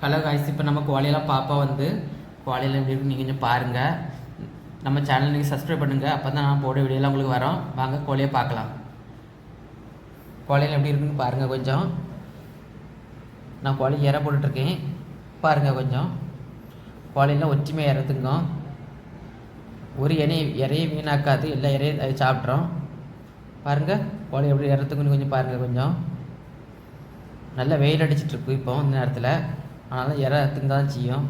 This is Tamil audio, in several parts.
ஹலோ காய்ஸ் இப்போ நம்ம கோழியெல்லாம் பாப்பா வந்து கோழியெல்லாம் எப்படி இருக்கு நீங்கள் கொஞ்சம் பாருங்கள் நம்ம சேனல் நீங்கள் சப்ஸ்கிரைப் பண்ணுங்கள் அப்போ தான் நான் போட வீடியோலாம் உங்களுக்கு வரோம். வாங்க கோழியை பார்க்கலாம். கோழியெல்லாம் எப்படி இருக்குன்னு பாருங்கள் கொஞ்சம். நான் கோழி இற போட்டுட்ருக்கேன். பாருங்கள் கொஞ்சம். கோழியெல்லாம் ஒற்றுமையாக இறத்துங்க ஒரு இணைய இறைய வீணாக்காது. எல்லா இறையும் அது சாப்பிட்றோம். பாருங்கள் கோழி எப்படி இறத்துக்குன்னு கொஞ்சம் பாருங்கள் கொஞ்சம். நல்லா வெயில் அடிச்சிட்ருக்கு இப்போ இந்த நேரத்தில். அதனால் இற திங்க தான் செய்யும்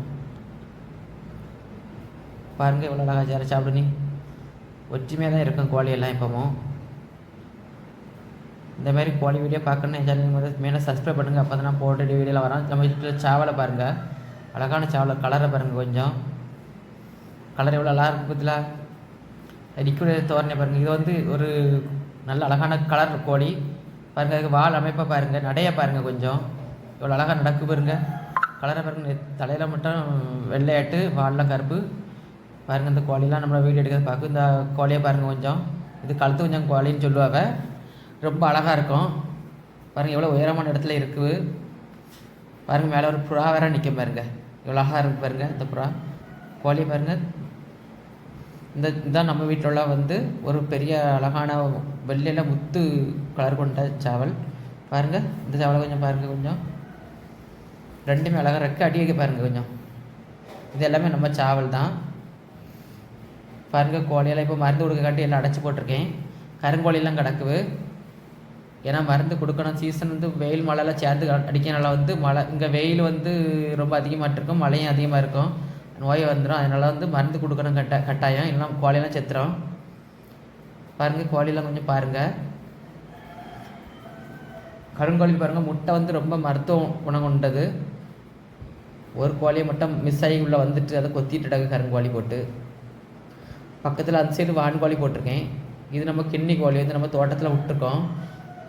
பாருங்கள் இவ்வளோ அழகாக இறை சாப்பிடு ஒற்றுமையாக தான் இருக்கும் கோழியெல்லாம் இப்போவும். இந்த மாதிரி கோழி வீடியோ பார்க்கணும் என் சேனல் முதல் மேலே சப்ஸ்கிரைப் பண்ணுங்கள் அப்போ தான் நான் போட்டு வீடியோவில் வரோம். நம்ம வீட்டில் சாவலை பாருங்கள் அழகான சாவலை கலரை பாருங்கள் கொஞ்சம். கலர் எவ்வளோ அழகாக இருக்கும் பத்திலா? லிக்விட் தோரணை பாருங்கள் இது வந்து ஒரு நல்ல அழகான கலர் கோழி. பாருங்கள் அதுக்கு வால் அமைப்பை பாருங்கள் நடைய பாருங்கள் கொஞ்சம். எவ்வளோ அழகாக நடக்கு பாருங்கள் கலரை பாருங்கள் தலையில் மட்டும் வெள்ளையாட்டு வாலில் கருப்பு. பாருங்கள் இந்த கோழிலாம் நம்மளை வீடியோ எடுக்கிறது பார்க்கும் இந்த கோழியை பாருங்கள் கொஞ்சம். இது கழுத்து கொஞ்சம் கோழின்னு சொல்லுவாங்க. ரொம்ப அழகாக இருக்கும். பாருங்கள் எவ்வளோ உயரமான இடத்துல இருக்குது. பாருங்கள் மேலே ஒரு புறா வேற நிற்கும் பாருங்க. எவ்வளோ அழகாக இருக்குது பாருங்கள் இந்த புறா. கோழியை பாருங்கள் இந்த இதுதான் நம்ம வீட்டில் வந்து ஒரு பெரிய அழகான வெள்ளையில் முத்து கலர் கொண்ட சாவல். பாருங்கள் இந்த சாவலை கொஞ்சம் பாருங்கள் கொஞ்சம். ரெண்டுமே அழகாக ரெக்க அடி வைக்க பாருங்கள் கொஞ்சம். இது எல்லாமே நம்ம சாவல் தான். பாருங்கள் கோழியெல்லாம் இப்போ மருந்து கொடுக்க காட்டி எல்லாம் அடைச்சி போட்டிருக்கேன். கருங்கோழியெல்லாம் கிடக்குது. ஏன்னா மருந்து கொடுக்கணும். சீசன் வந்து வெயில் மழைலாம் சேர்ந்து அடிக்கிறனால வந்து மழை இங்கே வெயில் வந்து ரொம்ப அதிகமாக இருக்கும். மழையும் அதிகமாக இருக்கும். நோய் வந்துடும் அதனால் வந்து மருந்து கொடுக்கணும் கட்ட கட்டாயம். இல்லைனா கோழியெல்லாம் செத்துறோம் பாருங்கள் கோழியெல்லாம் கொஞ்சம் பாருங்கள் கருங்கோழி பாருங்கள் முட்டை வந்து ரொம்ப மருத்துவ குணம் கொண்டது. ஒரு கோழியை மட்டும் மிஸ் ஆகி உள்ளே வந்துட்டு அதை கொத்திட்டுடாங்க கருங்கோழி போட்டு பக்கத்தில் அந்த சைடு வான்கோழி போட்டிருக்கேன். இது நம்ம கிண்ணி கோழி வந்து நம்ம தோட்டத்தில் விட்டுருக்கோம்.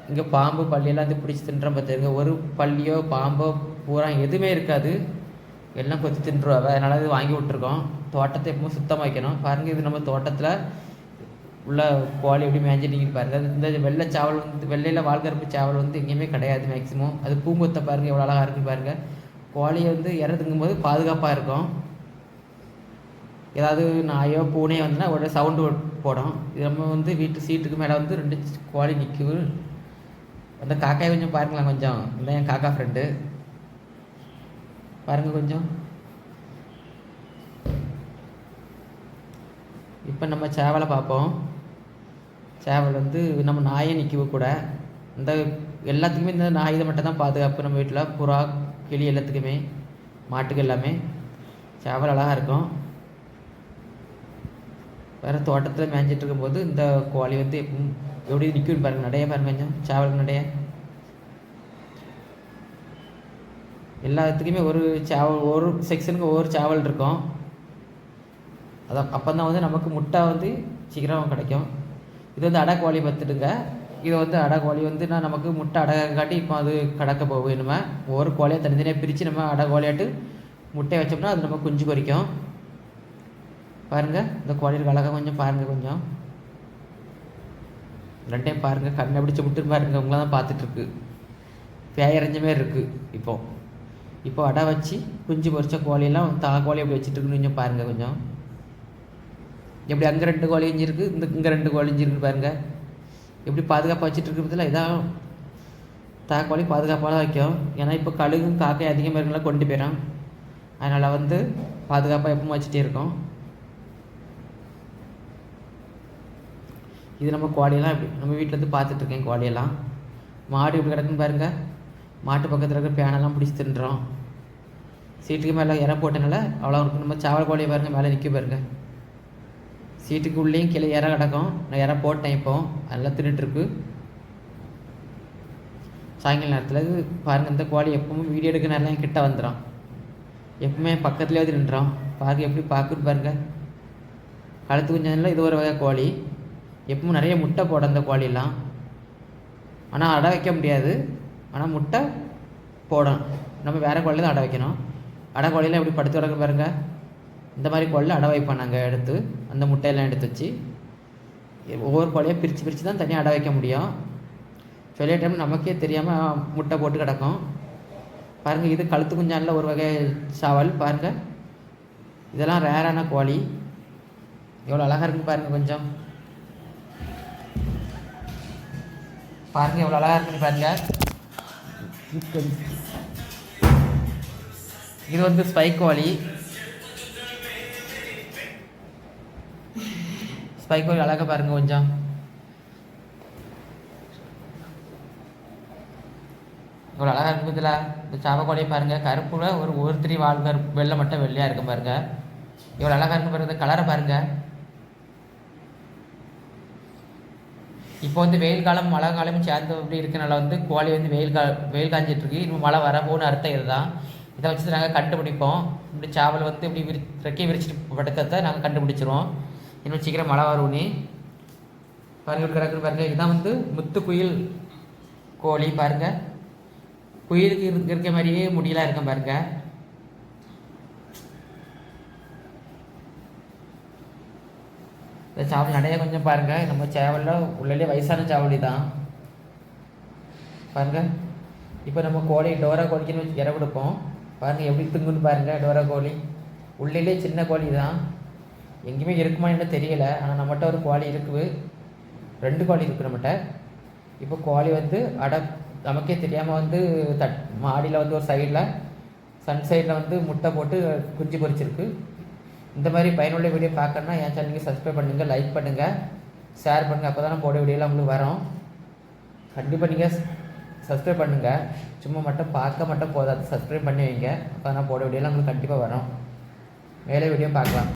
இங்கே பாம்பு பள்ளியெல்லாம் வந்து பிடிச்சி தின்றோம் பார்த்துருங்க ஒரு பள்ளியோ பாம்போ பூரா எதுவுமே இருக்காது. எல்லாம் கொத்தி தின்றுவாங்க அதனால் இது வாங்கி விட்ருக்கோம் தோட்டத்தை எப்பவும் சுத்தமாக வைக்கணும். பாருங்கள் இது நம்ம தோட்டத்தில் உள்ள கோழி எப்படி மேய்ஞ்சிட்டு பாருங்கள் இந்த வெள்ளை சாவல் வந்து வெள்ளையில் வால்கருப்பு சாவல் வந்து எங்கேயுமே கிடையாது மேக்ஸிமம் அது பூங்கொத்தை பாருங்கள் எவ்வளோ அழகாக இருக்குன்னு பாருங்கள் கோழியை வந்து இறதுங்கும் போது பாதுகாப்பாக இருக்கும். ஏதாவது நாயோ பூனையோ வந்துன்னா உடனே சவுண்டு போடும். இது நம்ம வந்து வீட்டு சீட்டுக்கு மேலே வந்து ரெண்டு கோழி நிற்குது அந்த காக்காயை கொஞ்சம் பாருங்களேன் கொஞ்சம். இல்லை என் காக்கா ஃப்ரெண்டு பாருங்கள் கொஞ்சம். இப்போ நம்ம சேவலை பார்ப்போம். சேவல் வந்து நம்ம நாயை நிற்கவே கூட. இந்த எல்லாத்துக்குமே இந்த நாய் இதை மட்டும் தான் பாதுகாப்பு நம்ம வீட்டில். புறா கிளி எல்லாத்துக்குமே மாட்டுக்கு எல்லாமே. சேவல் அழகாக இருக்கும். வேறு தோட்டத்தில் மேய்ஞ்சிட்டு இருக்கும்போது இந்த கோழி வந்து எப்பவும் எப்படி நிற்கும் பாருங்க. நடைய பாருங்க கொஞ்சம். சேவலுக்கு நடைய. எல்லாத்துக்குமே ஒரு சேவல் ஒரு செக்ஷனுக்கு ஒவ்வொரு சேவல் இருக்கும். அதான் அப்போ தான் வந்து நமக்கு முட்டை வந்து சீக்கிரம் கிடைக்கும். இது வந்து அடை கோழி பார்த்துட்டுங்க. இது வந்து அடை கோழி வந்து நான் நமக்கு முட்டை அடை காட்டி இப்போ அது கடக்க போகும் நம்ம ஒவ்வொரு கோழியை தனித்தனியாக பிரித்து நம்ம அடை கோழியாட்டு முட்டையை வச்சோம்னா அது நம்ம குஞ்சு பொரிக்கும். பாருங்கள் இந்த கோழியில் அழகாக கொஞ்சம் பாருங்கள் கொஞ்சம். ரெண்டையும் பாருங்கள் கண்ணை பிடிச்ச விட்டு பாருங்கள் உங்களை தான் பார்த்துட்ருக்கு பேயறிஞ்ச மாரி இருக்குது இப்போ. இப்போ அடை வச்சு குஞ்சு பொறிச்ச கோழியெல்லாம் தா கோழி எப்படி வச்சுட்டு இருக்குன்னு கொஞ்சம் பாருங்கள் கொஞ்சம். எப்படி அங்கே ரெண்டு கோழி இஞ்சிருக்கு இந்த இங்கே ரெண்டு கோழி இஞ்சிருக்கு பாருங்கள் எப்படி பாதுகாப்பாக வச்சுட்டு இருக்கிறதுல இதாகும் தா கோழி பாதுகாப்பாக தான் வைக்கும். ஏன்னா இப்போ கழுகும் காக்கையும் அதிகமாக இருக்கலாம் கொண்டு போயிடும். அதனால் வந்து பாதுகாப்பாக எப்பவும் வச்சுட்டே இருக்கோம். இது நம்ம கோழியெல்லாம் இப்படி நம்ம வீட்டிலேருந்து பார்த்துட்ருக்கேன் கோழியெல்லாம் மாடு இப்படி கிடக்குன்னு பாருங்கள் மாட்டு பக்கத்தில் இருக்கிற பேனெல்லாம் பிடிச்சி தின்றோம். சீட்டுக்கு மேலே இற போட்டனால அவ்வளோ இருக்கும். நம்ம சாவல் கோழியை பாருங்கள் மேலே நிற்க பாருங்கள் சீட்டுக்கு உள்ளேயும் கீழே இற கிடக்கும். நான் இற போட்டேன் இப்போ. அதெல்லாம் தின்னுட்டுருக்கு. சாயங்கால நேரத்தில் பாருங்கள் இந்த கோழி எப்பவும் வீடியோ எடுக்க நேரம் கிட்ட வந்துடும் எப்பவுமே பக்கத்துலேயே வந்து நின்றோம் பாருங்க எப்படி பார்க்குன்னு பாருங்கள் கழுத்து குஞ்சதில் இது ஒரு வகை கோழி. எப்பவும் நிறைய முட்டை போடும் அந்த கோழிலாம். ஆனால் அடை வைக்க முடியாது. ஆனால் முட்டை போடும். நம்ம வேறு கோழியில் தான் அடை வைக்கணும். அடை கோழியில் எப்படி படுத்து கிடக்கு பாருங்கள் இந்த மாதிரி கோழில் அடை வைப்போம் நாங்கள் எடுத்து அந்த முட்டையெல்லாம் எடுத்து வச்சு ஒவ்வொரு கோழியாக பிரித்து பிரித்து தான் தனியாக அடை வைக்க முடியும். சில டைம் நமக்கே தெரியாமல் முட்டை போட்டு கிடக்கும். பாருங்கள் இது கழுத்து குஞ்சானில் ஒரு வகை சாவல். பாருங்கள் இதெல்லாம் ரேரான கோழி. எவ்வளோ அழகாக இருக்குன்னு பாருங்கள் கொஞ்சம். பாருங்கள் எவ்வளோ அழகாக இருக்குன்னு பாருங்கள் இது வந்து ஸ்பைக் கோழி. ஸ்பைக் கோழி அழகாக பாருங்கள் கொஞ்சம். இவ்வளோ அழகாக இருக்கும் இதில். இந்த சாவக்கோழியை பாருங்கள் கருப்புல ஒரு ஒரு திரி வால் கருப்பு வெள்ளை மட்டும் வெள்ளையாக இருக்கும் பாருங்கள் இவ்வளோ அழகாக இருக்கும் பாருங்க. இந்த கலரை பாருங்கள் இப்போ வந்து வெயில் காலம் மழை காலம் சேர்ந்து அப்படி இருக்கனால வந்து கோழி வந்து வெயில் கா வெயில் காஞ்சிட்டு இன்னும் மழை வரப்போன்னு அர்த்தம் இதுதான். இதை வச்சு நாங்கள் கண்டுபிடிப்போம். இப்படி சாவல் வந்து இப்படி விரி ரெக்கை விரிச்சிட்டு படுக்கிறத நாங்கள் கண்டுபிடிச்சிருவோம். இன்னும் சீக்கிரம் மழை வரும்னு பாருங்கள் கிடக்குன்னு பாருங்கள் இதுதான் வந்து முத்து குயில் கோழி பாருங்கள் குயிலுக்கு இரு- இருக்க மாதிரியே முடியெல்லாம் இருக்கும் பாருங்கள் இந்த சாவல் நடைய கொஞ்சம் பாருங்கள் நம்ம சேவலில் உள்ளே வயசான சாவடி தான். பாருங்கள் இப்போ நம்ம கோழி டோரா கோழிக்குன்னு வச்சு கொடுப்போம். பாருங்கள் எப்படி திங்குன்னு பாருங்கள் டோரா கோழி. உள்ளே சின்ன கோழி தான். எங்கேயுமே இருக்குமா என்ன தெரியல. ஆனால் நம்மகிட்ட ஒரு கோழி இருக்குது. ரெண்டு கோழி இருக்குது நம்மகிட்ட. இப்போ கோழி வந்து அட நமக்கே தெரியாமல் வந்து தட் மாடியில் வந்து ஒரு சைடில் சன் சைடில் வந்து முட்டை போட்டு குஞ்சு பொரிச்சிருக்கு. இந்த மாதிரி பயனுள்ள வீடியோ பார்க்கணுன்னா என் சேனலுக்கு சப்ஸ்கிரைப் பண்ணுங்கள் லைக் பண்ணுங்கள் ஷேர் பண்ணுங்கள் அப்போ தான் போட வீடியோலாம் உங்களுக்கு வரும். கண்டிப்பாக நீங்கள் சப்ஸ்கிரைப் பண்ணுங்கள் சும்மா மட்டும் பார்க்க மட்டும் போதாது. சப்ஸ்கிரைப் பண்ணி வைங்க. அப்போ நான் போட வீடியோலாம் உங்களுக்கு கண்டிப்பாக வரும். மேலே வீடியோ பார்க்கலாம்.